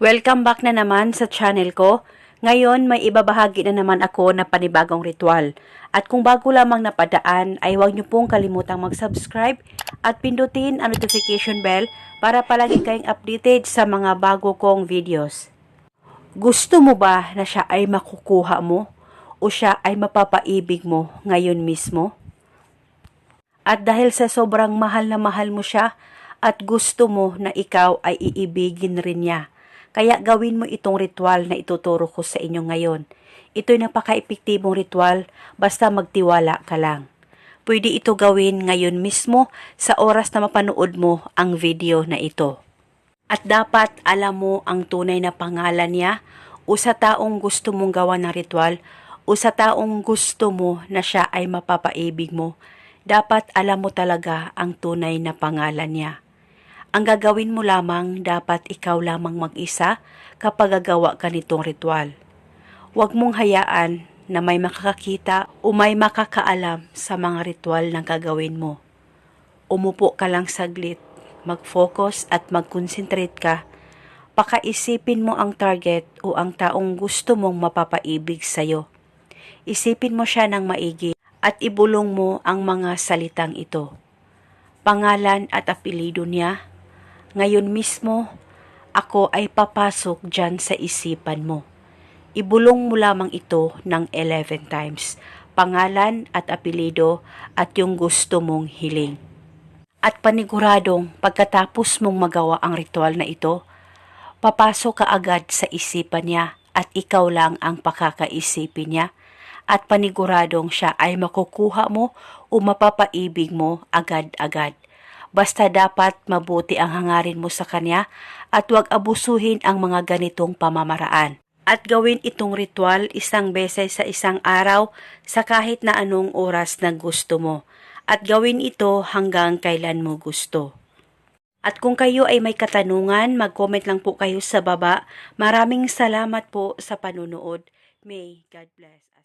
Welcome back na naman sa channel ko. Ngayon, may ibabahagi na naman ako na panibagong ritual. At kung bago lamang napadaan, ay huwag niyo pong kalimutang mag-subscribe at pindutin ang notification bell para palagi kayong updated sa mga bago kong videos. Gusto mo ba na siya ay makukuha mo o siya ay mapapaibig mo ngayon mismo? At dahil sa sobrang mahal na mahal mo siya at gusto mo na ikaw ay iibigin rin niya, kaya gawin mo itong ritual na ituturo ko sa inyo ngayon. Ito'y napaka-epektibong ritual basta magtiwala ka lang. Pwede ito gawin ngayon mismo sa oras na mapanood mo ang video na ito. At dapat alam mo ang tunay na pangalan niya o sa taong gusto mong gawa ng ritual o sa taong gusto mo na siya ay mapapaibig mo. Dapat alam mo talaga ang tunay na pangalan niya. Ang gagawin mo lamang dapat ikaw lamang mag-isa kapag gagawa ka nitong ritual. Huwag mong hayaan na may makakakita o may makakaalam sa mga ritual na gagawin mo. Umupo ka lang saglit, mag-focus at mag-concentrate ka. Pakaisipin mo ang target o ang taong gusto mong mapapaibig sa'yo. Isipin mo siya ng maigi at ibulong mo ang mga salitang ito. Pangalan at apelido niya, ngayon mismo, ako ay papasok dyan sa isipan mo. Ibulong mo lamang ito ng 11 times, pangalan at apelido at yung gusto mong hiling. At paniguradong pagkatapos mong magawa ang ritual na ito, papasok ka agad sa isipan niya at ikaw lang ang pakakaisipin niya at paniguradong siya ay makukuha mo o mapapaibig mo agad-agad. Basta dapat mabuti ang hangarin mo sa kanya at huwag abusuhin ang mga ganitong pamamaraan. At gawin itong ritual isang beses sa isang araw sa kahit na anong oras na gusto mo. At gawin ito hanggang kailan mo gusto. At kung kayo ay may katanungan, mag-comment lang po kayo sa baba. Maraming salamat po sa panunood. May God bless.